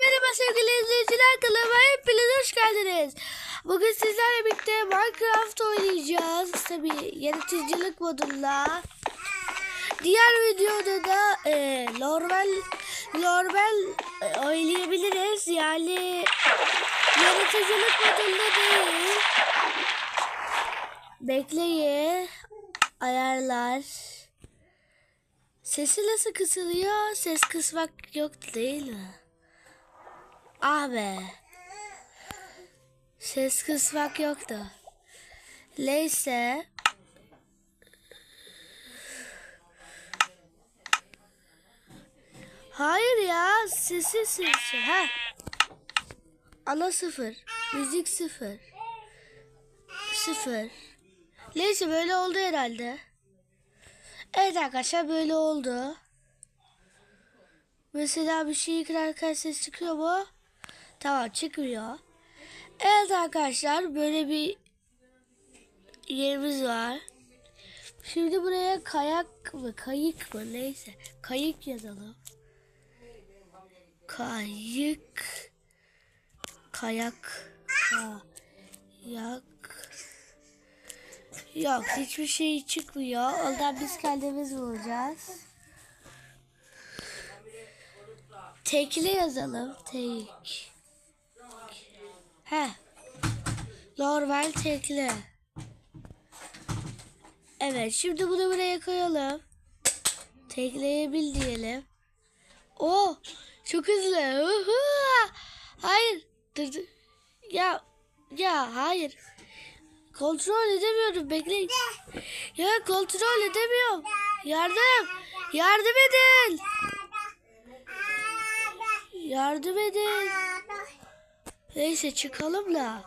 Merhaba sevgili izleyiciler kanalıma hepiniz hoş geldiniz. Bugün sizlerle birlikte Minecraft oynayacağız. Tabi yaratıcılık modunda. Diğer videoda da e, normal normal e, oynayabiliriz. Yani yaratıcılık modunda değil. Bekleyin. Ayarlar. Sesi nasıl kısılıyor? Ses kısmak yok değil mi? Be. Ses kısmak yoktu. Neyse. Hayır ya sesi sesi. Ha. Ana sıfır. Müzik sıfır. Sıfır. Neyse böyle oldu herhalde. Evet arkadaşlar böyle oldu. Mesela bir şey kırarken ses çıkıyor mu? Tamam çıkmıyor. Evet arkadaşlar böyle bir yerimiz var. Şimdi buraya kayak mı kayık mı neyse kayık yazalım. Kayık kayak kayak Yok hiçbir şey çıkmıyor. Ondan biz kendimiz bulacağız. Tekli yazalım. Tek. He. Normal tekli. Evet şimdi bunu buraya koyalım. Tekleyebil diyelim. Oh çok hızlı. Uhu. Hayır. Dur, dur. Ya ya hayır. Kontrol edemiyorum bekleyin. Ya kontrol edemiyorum. Yardım. Yardım edin. Yardım edin. Neyse çıkalım da.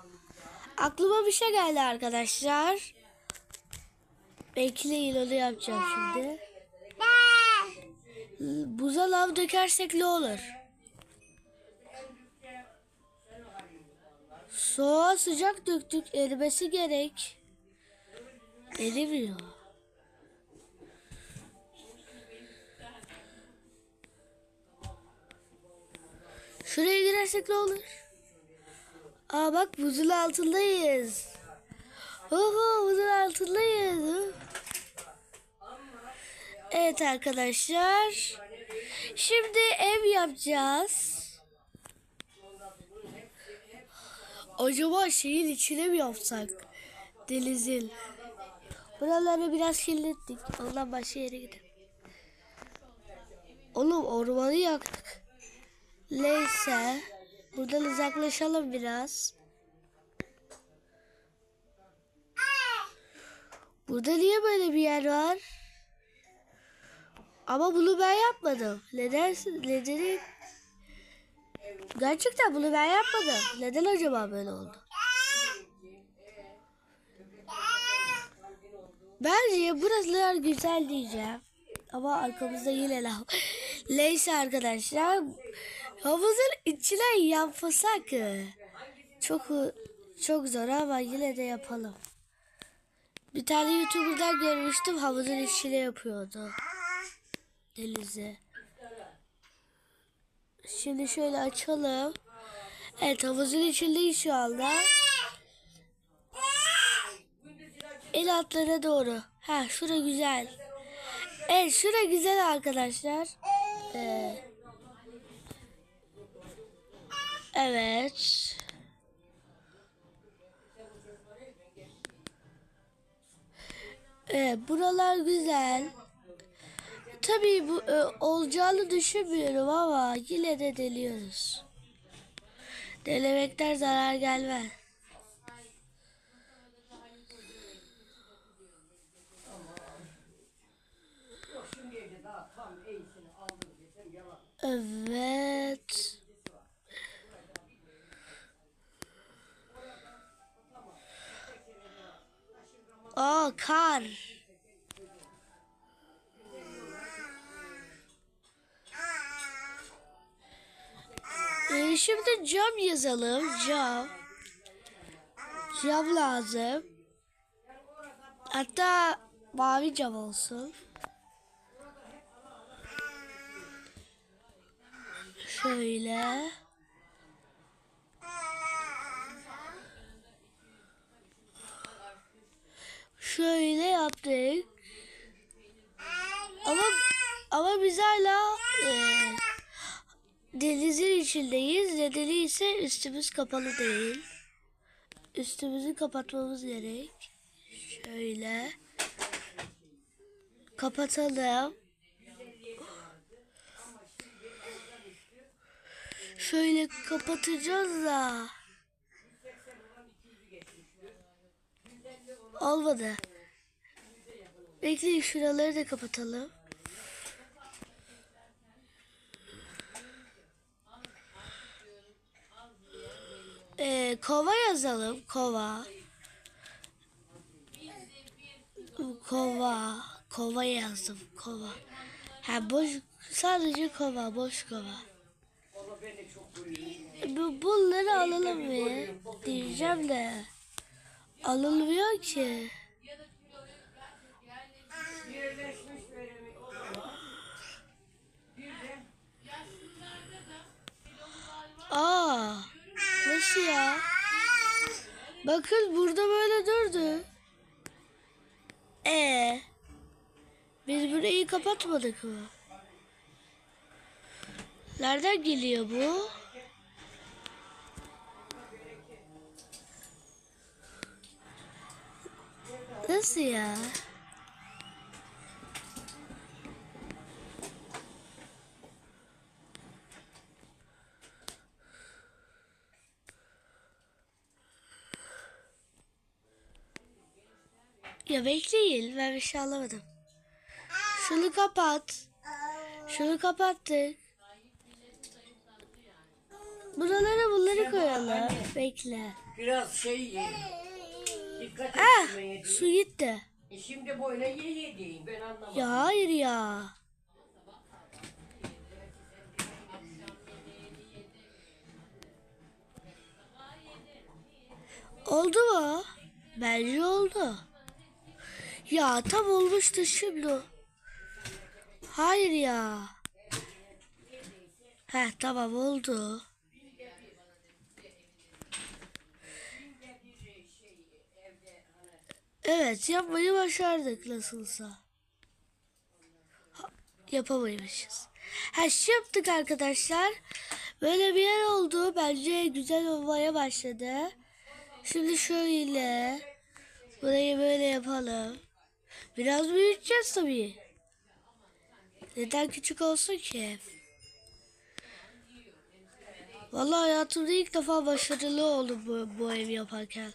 Aklıma bir şey geldi arkadaşlar. Bekleyin onu yapacağım şimdi. Buza lav dökersek ne olur? Soğuğa sıcak döktük. Erimesi gerek. Erimiyor. Şuraya girersek ne olur? Aa bak buzun altındayız. Oho buzun altındayız. Evet arkadaşlar. Şimdi ev yapacağız. Acaba şeyin içine mi yapsak? Denizin. Buraları biraz kirlettik. Ondan başka yere gidelim. Oğlum ormanı yaktık. Neyse. Buradan uzaklaşalım biraz. Burada niye böyle bir yer var? Ama bunu ben yapmadım. Neden? Nedeni Gerçekten bunu ben yapmadım. Neden acaba böyle oldu? Bence buralar güzel diyeceğim. Ama arkamızda yine lav. Neyse arkadaşlar. Havuzun içine yapmasak. Çok çok zor ama yine de yapalım. Bir tane YouTuber'dan görmüştüm havuzun içine yapıyordu. Denize. Şimdi şöyle açalım. Evet havuzun içindeyiz şu anda. El altlara doğru. Ha şura güzel. Evet şura güzel arkadaşlar. Ee, evet. Evet buralar güzel. Tabii bu e, olacağını düşünmüyorum ama yine de deliyoruz. Delemekten zarar gelmez. Evet. Aa kar. Ee, şimdi cam yazalım. Cam. Cam lazım. Hatta mavi cam olsun. Şöyle. Şöyle yaptık. Ama ama biz hala e, denizin içindeyiz. Nedeni ise üstümüz kapalı değil. Üstümüzü kapatmamız gerek. Şöyle. Kapatalım. Şöyle kapatacağız da. Olmadı. Bekleyin şuraları da kapatalım. Ee, kova yazalım. Kova. Kova. Kova yazdım. Kova. Ha boş sadece kova. Boş kova. Bu, bunları alalım mı? Diyeceğim de. Alınmıyor ki. Aa, nasıl ya? Bakın burada böyle durdu. Ee, biz burayı kapatmadık mı? Nereden geliyor bu? Nasıl ya? Ya bekleyin ben bir şey anlamadım. Şunu kapat. Şunu kapattık. Buralara bunları koyalım. Bekle. Biraz şey ye. Dikkat Ah yediğin. su gitti. E şimdi böyle ye yediğin ben anlamadım. Ya hayır ya. Oldu mu? Bence oldu. Ya tam olmuştu şimdi. Hayır ya. Heh tamam oldu. Evet yapmayı başardık nasılsa. Ha, Yapamaymışız. Her şey yaptık arkadaşlar. Böyle bir yer oldu. Bence güzel olmaya başladı. Şimdi şöyle. Burayı böyle yapalım. Biraz büyüteceğiz tabii. Neden küçük olsun ki? Vallahi hayatımda ilk defa başarılı oldum bu, bu ev yaparken.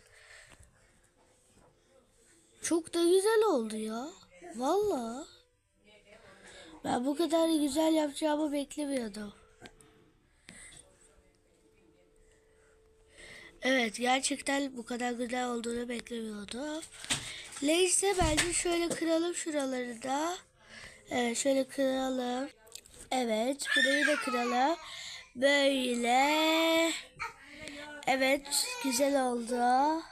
Çok da güzel oldu ya. Vallahi. Ben bu kadar güzel yapacağımı beklemiyordum. Evet gerçekten bu kadar güzel olduğunu beklemiyordum. Neyse bence şöyle kıralım şuraları da. Evet şöyle kıralım. Evet burayı da kıralım. Böyle. Evet güzel oldu.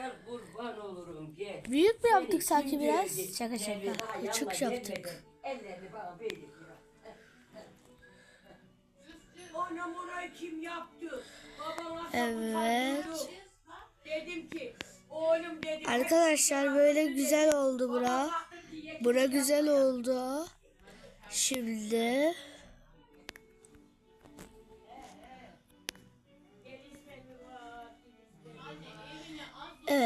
Gel kurban olurum gel. Büyük mü yaptık sanki biraz? Şaka şaka. yanma yaptık. Ellerini bana böyle. Anam orayı kim yaptı? Evet. Dedim ki oğlum dedim. Arkadaşlar böyle güzel oldu bura. Bura güzel oldu. Şimdi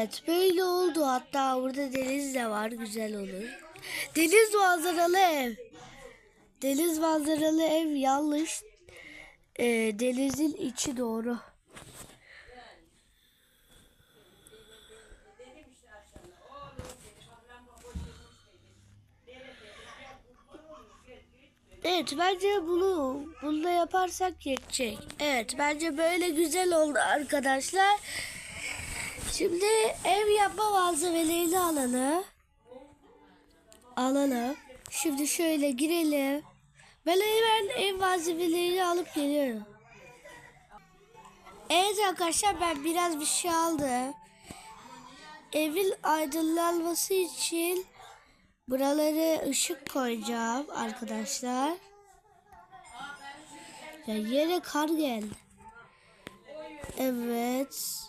Evet böyle oldu. Hatta burada deniz de var. Güzel olur. Deniz manzaralı ev. Deniz manzaralı ev yanlış. Ee, denizin içi doğru. Evet bence bunu bunu yaparsak yetecek. Evet bence böyle güzel oldu arkadaşlar. Şimdi ev yapma malzemelerini alalım. Alalım. Şimdi şöyle girelim. Ben hemen ev malzemelerini alıp geliyorum. Evet arkadaşlar ben biraz bir şey aldım. Evin aydınlanması için buraları ışık koyacağım arkadaşlar. Ya yere kar geldi. Evet.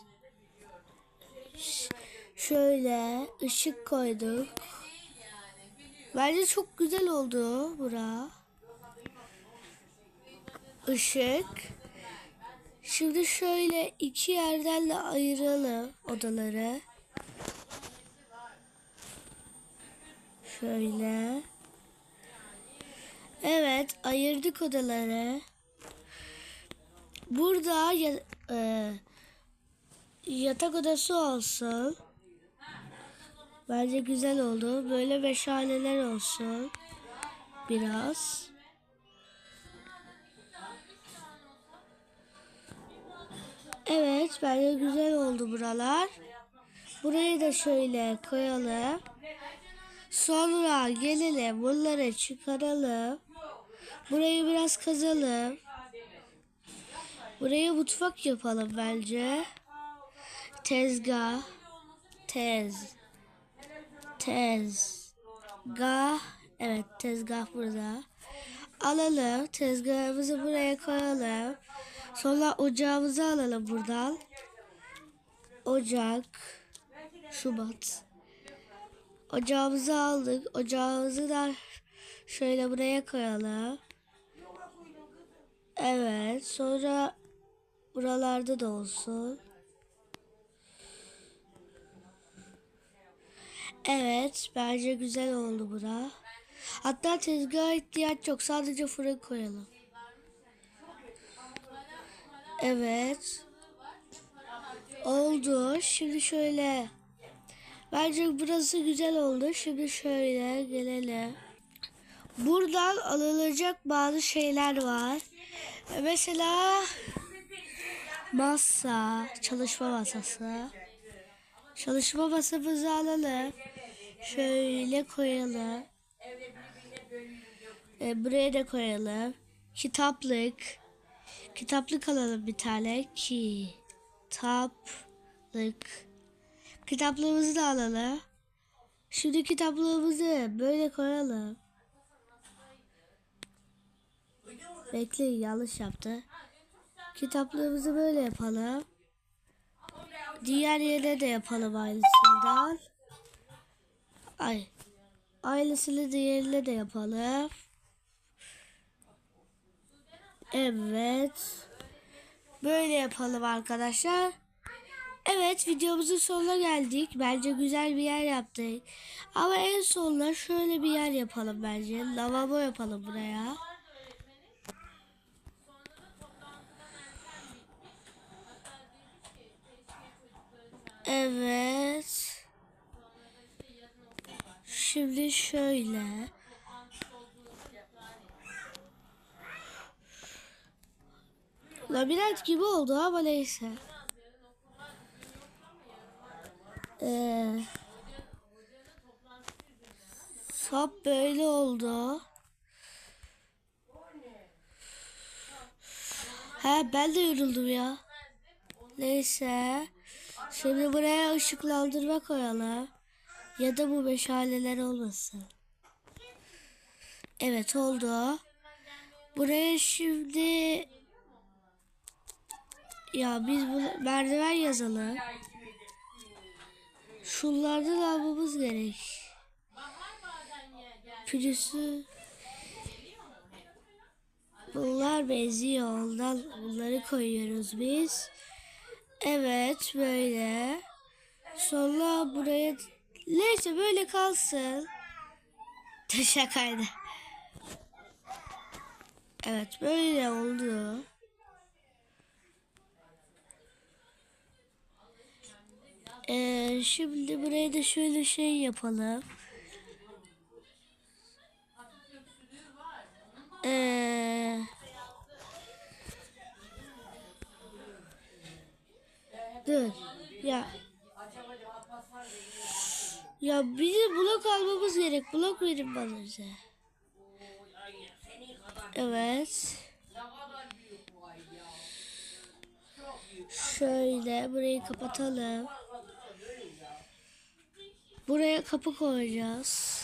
Şöyle ışık koyduk. Bence çok güzel oldu bura. Işık. Şimdi şöyle iki yerden de ayıralım odaları. Şöyle. Evet, ayırdık odaları. Burada ya- e, yatak odası olsun. Bence güzel oldu. Böyle meşaleler olsun. Biraz. Evet, bence güzel oldu buralar. Burayı da şöyle koyalım. Sonra gelelim bunları çıkaralım. Burayı biraz kazalım. Buraya mutfak yapalım bence. Tezgah. Tez. Tezgah. Evet tezgah burada. Alalım. Tezgahımızı buraya koyalım. Sonra ocağımızı alalım buradan. Ocak. Şubat. Ocağımızı aldık. Ocağımızı da şöyle buraya koyalım. Evet. Sonra buralarda da olsun. Evet. Bence güzel oldu bura. Hatta tezgaha ihtiyaç yok. Sadece fırın koyalım. Evet. Oldu. Şimdi şöyle. Bence burası güzel oldu. Şimdi şöyle gelelim. Buradan alınacak bazı şeyler var. Mesela masa, çalışma masası. Çalışma masamızı alalım. Şöyle koyalım. E, buraya da koyalım. Kitaplık. Kitaplık alalım bir tane. Kitaplık. Kitaplığımızı da alalım. Şimdi kitaplığımızı böyle koyalım. Bekle yanlış yaptı. Kitaplığımızı böyle yapalım. Diğer yere de yapalım aynısından. Ay. Aynısını diğerine de yapalım. Evet. Böyle yapalım arkadaşlar. Evet videomuzun sonuna geldik. Bence güzel bir yer yaptık. Ama en sonunda şöyle bir yer yapalım bence. Lavabo yapalım buraya. Evet. Şimdi şöyle. Labirent gibi oldu ama neyse. Ee, sap böyle oldu. He ben de yoruldum ya. Neyse. Şimdi buraya ışıklandırma koyalım. Ya da bu meşaleler olmasın. Evet oldu. Buraya şimdi ya biz bu merdiven yazalım. Şunlardan almamız gerek. Pürüzü Bunlar benziyor ondan bunları koyuyoruz biz. Evet böyle. Sonra buraya neyse böyle kalsın. Şakaydı. Evet böyle oldu. Ee, şimdi buraya da şöyle şey yapalım. Ee, dur. Ya. Ya bizim blok almamız gerek. Blok verin bana bize. Evet. Şöyle burayı kapatalım. Buraya kapı koyacağız.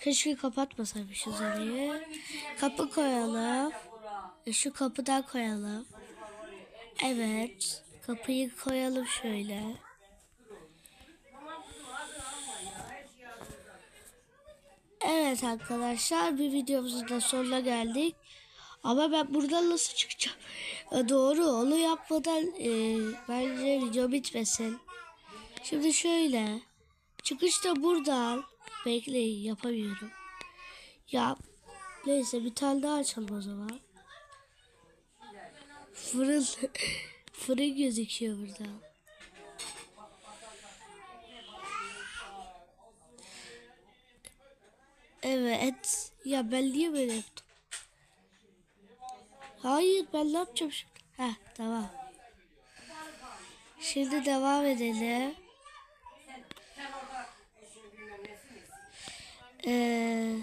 Keşke kapatmasaymışız orayı. Kapı koyalım. E, Şu kapıdan koyalım. Evet. Kapıyı koyalım şöyle. Evet arkadaşlar bir videomuzun da sonuna geldik. Ama ben buradan nasıl çıkacağım? E, doğru onu yapmadan e, bence video bitmesin. Şimdi şöyle. Çıkış da buradan. Bekleyin yapamıyorum. Ya neyse bir tane daha açalım o zaman. Fırın fırın gözüküyor burada. Evet. Ya ben niye böyle yaptım? Hayır ben ne yapacağım şimdi? Heh tamam. Şimdi devam edelim. Ee,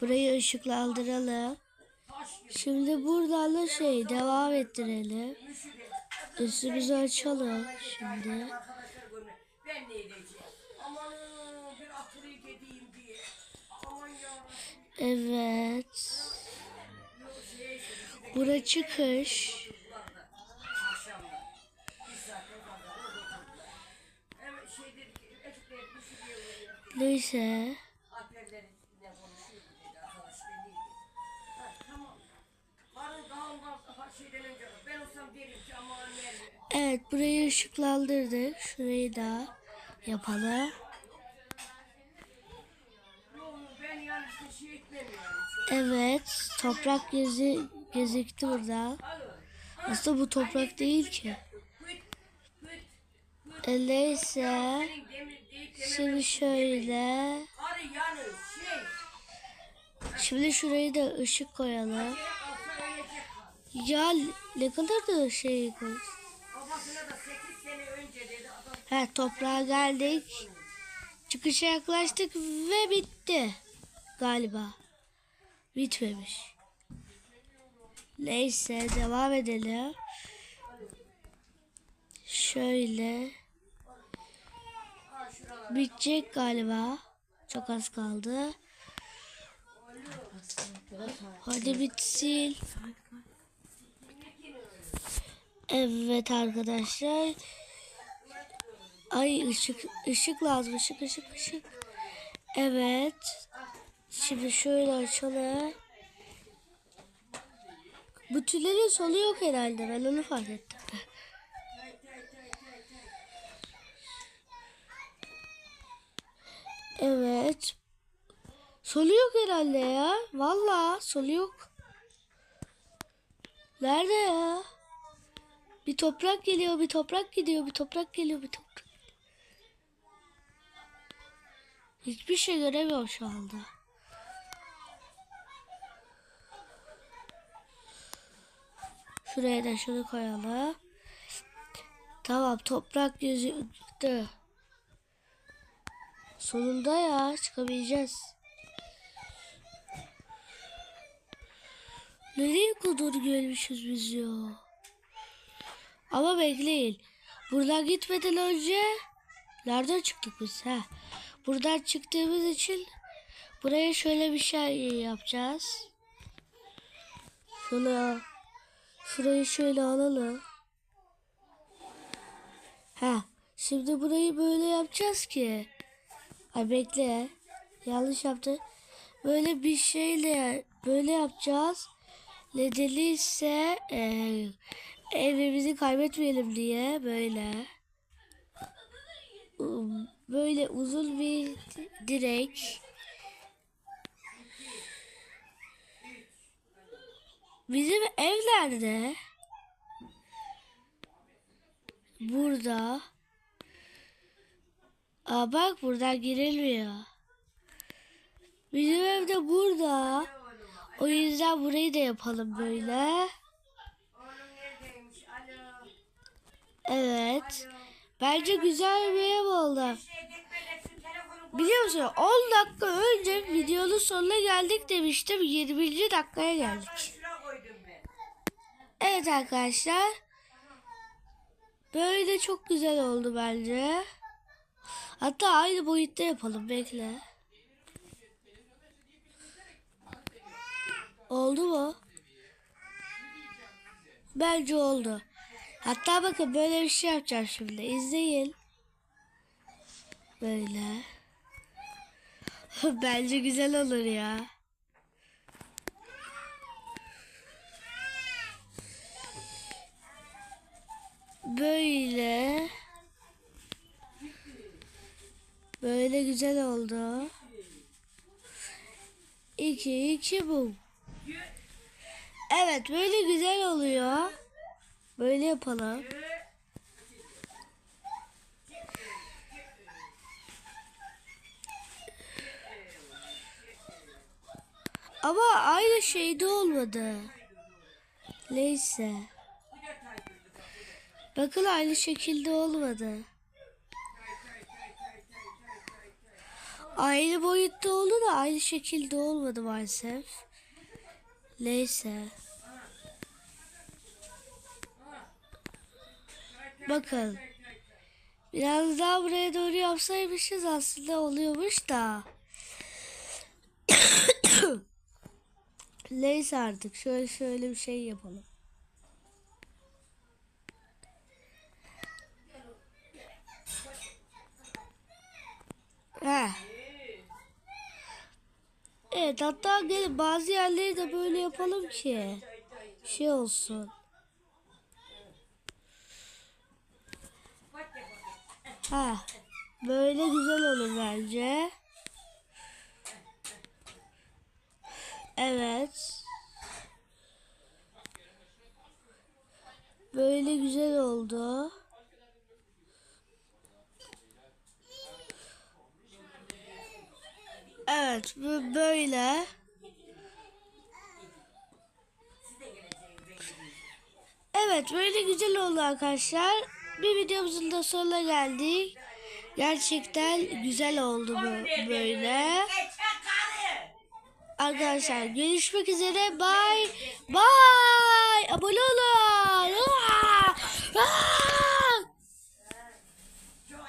burayı ışıklandıralım. Şimdi buradan da şey devam ettirelim. Üstümüzü açalım şimdi. Ben ne edeceğim? Aman bir akıllı gideyim. Evet. Bura çıkış. Neyse. Evet burayı ışıklandırdık. Şurayı da yapalım. Yok ben yani işte şey etmem yani. Evet toprak gezi gözüktü burada. Aslında bu toprak değil ki. Hüt E. Şimdi şöyle. Şey. Şimdi şurayı da ışık koyalım. Şey. Ya ne kadar da şey koy. Babasına da 8 sene önce dedi adam. Ha toprağa geldik. Çıkışa yaklaştık ve bitti. Galiba. Bitmemiş. Neyse devam edelim. Şöyle. Bitecek galiba. Çok az kaldı. Hadi bitsin. Evet arkadaşlar. Ay ışık ışık lazım ışık ışık ışık. Evet. Şimdi şöyle açalım. Bu tüllerin sonu yok herhalde. Ben onu fark ettim. Evet. Solu yok herhalde ya. Vallahi solu yok. Nerede ya? Bir toprak geliyor, bir toprak gidiyor, bir toprak geliyor, bir toprak. Hiçbir şey göremiyorum şu anda. Şuraya da şunu koyalım. Tamam toprak gözüktü. Sonunda ya çıkabileceğiz. Nereye kadar gelmişiz biz ya? Ama bekleyin. Buradan gitmeden önce nereden çıktık biz? Ha. Buradan çıktığımız için buraya şöyle bir şey yapacağız. Şunu şurayı şöyle alalım. Ha. Şimdi burayı böyle yapacağız ki. Ay bekle. Yanlış yaptı. Böyle bir şeyle böyle yapacağız. Nedeni ise eee evimizi kaybetmeyelim diye böyle böyle uzun bir direk bizim ev nerede? Burada. Aa bak buradan girilmiyor. Bizim ev de burada. O yüzden burayı da yapalım böyle. Evet. Bence güzel bir ev oldu. Biliyor musun 10 dakika önce videonun sonuna geldik demiştim. 20. dakikaya geldik. Evet arkadaşlar. Böyle çok güzel oldu bence. Hatta aynı boyutta yapalım bekle. Oldu mu? Bence oldu. Hatta bakın böyle bir şey yapacağım şimdi. İzleyin. Böyle. Bence güzel olur ya. Böyle. Böyle güzel oldu. İki, iki bu. Evet böyle güzel oluyor. Böyle yapalım. Ama aynı şeyde olmadı. Neyse. Bakın aynı şekilde olmadı. Aynı boyutta oldu da aynı şekilde olmadı maalesef. Neyse. Bakın. Biraz daha buraya doğru yapsaymışız aslında oluyormuş da. Neyse artık şöyle şöyle bir şey yapalım. Heh. Evet hatta gel bazı yerleri de böyle yapalım ki şey olsun. Ha, böyle güzel olur bence. Evet. Böyle güzel oldu. Evet, bu böyle. Evet, böyle güzel oldu arkadaşlar. Bir videomuzun da sonuna geldik. Gerçekten güzel oldu bu böyle. Arkadaşlar görüşmek üzere. Bye. Bye. Abone olun.